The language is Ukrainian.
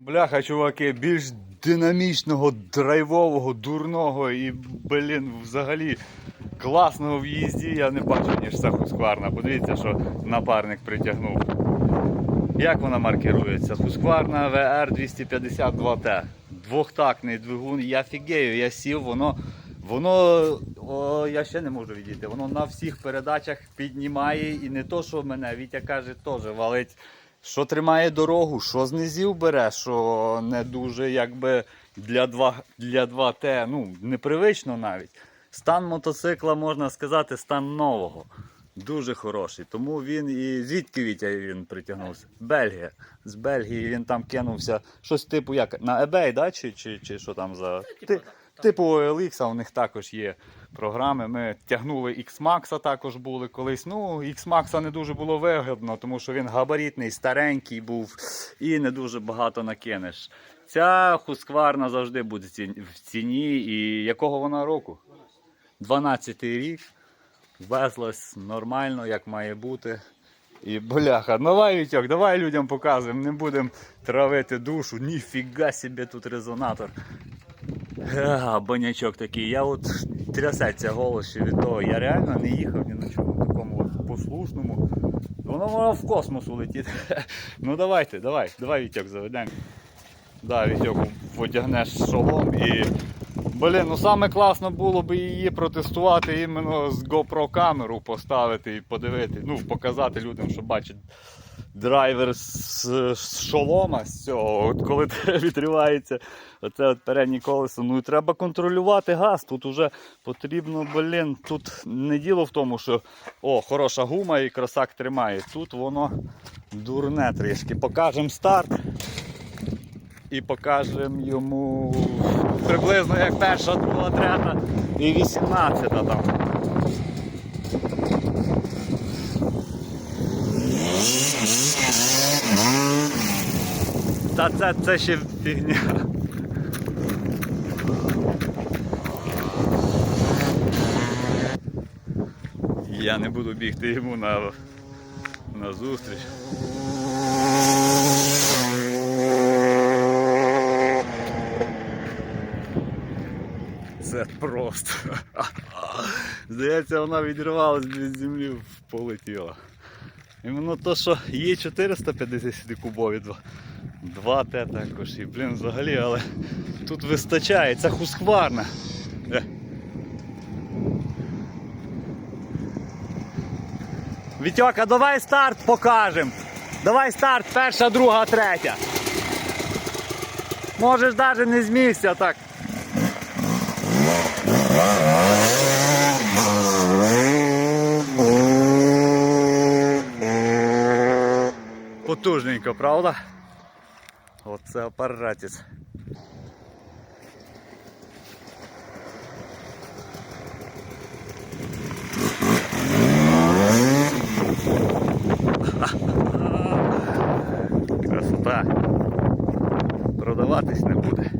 Бляха, чуваки, більш динамічного, драйвового, дурного і, блін, взагалі класного в їзді я не бачу, ніж Husqvarna. Подивіться, що напарник притягнув. Як вона маркирується? Husqvarna VR252T. Двохтактний двигун, я фігею, я сів, воно. Воно, о, я ще не можу відійти, воно на всіх передачах піднімає і не то, що мене, Вітя каже, теж валить, що тримає дорогу, що з низів бере, що не дуже якби для 2, для 2Т, ну, непривично навіть. Стан мотоцикла, можна сказати, стан нового. Дуже хороший. Тому він і звідки Вітя він притягнувся? Бельгія. З Бельгії він там кинувся. Щось типу як на eBay, да? чи, чи, чи що там за. типу, Ти-. Типу OLX, у них також є програми. Ми тягнули X-Max також були колись. Ну, X-Max не дуже було вигідно, тому що він габаритний, старенький був і не дуже багато накинеш. Ця Husqvarna завжди буде в ціні. І якого вона року? 12-й рік. Везлась нормально, як має бути. І бляха, давай Вітьок, давай людям показуємо, не будемо травити душу. Ніфіга собі тут резонатор. А, банячок такий. Я от трясеться голос від того. Я реально не їхав ні на чому такому от послушному. Воно може в космос улетіти. Ну давайте, давай, давай Вітьок заведемо. Да, Вітьок одягнеш шолом і. Блін, ну саме класно було б її протестувати іменно з GoPro камеру поставити і подивити. Ну, показати людям, що бачать драйвер з, з шолома з цього. От коли відривається оце от переднє колесо, ну і треба контролювати газ. Тут уже потрібно, блін, тут не діло в тому, що о, хороша гума і кросак тримає. Тут воно дурне трішки. Покажемо старт. І покажемо йому приблизно як перша, друга, третя і вісімнадцята там. Та це, це ще фігня. Я не буду бігти йому на, на зустріч. Це просто. Здається, вона відривалась від землі, полетіла. Іменно то, що є 450 кубові, 2 Т також. І, блін, взагалі, але тут вистачає, це хускварна. Е. Вітьока, давай старт покажемо. Давай старт, перша, друга, третя. Можеш навіть не з місця так. Потужненько, правда? Оце апаратець. Красота. Продаватись не буде.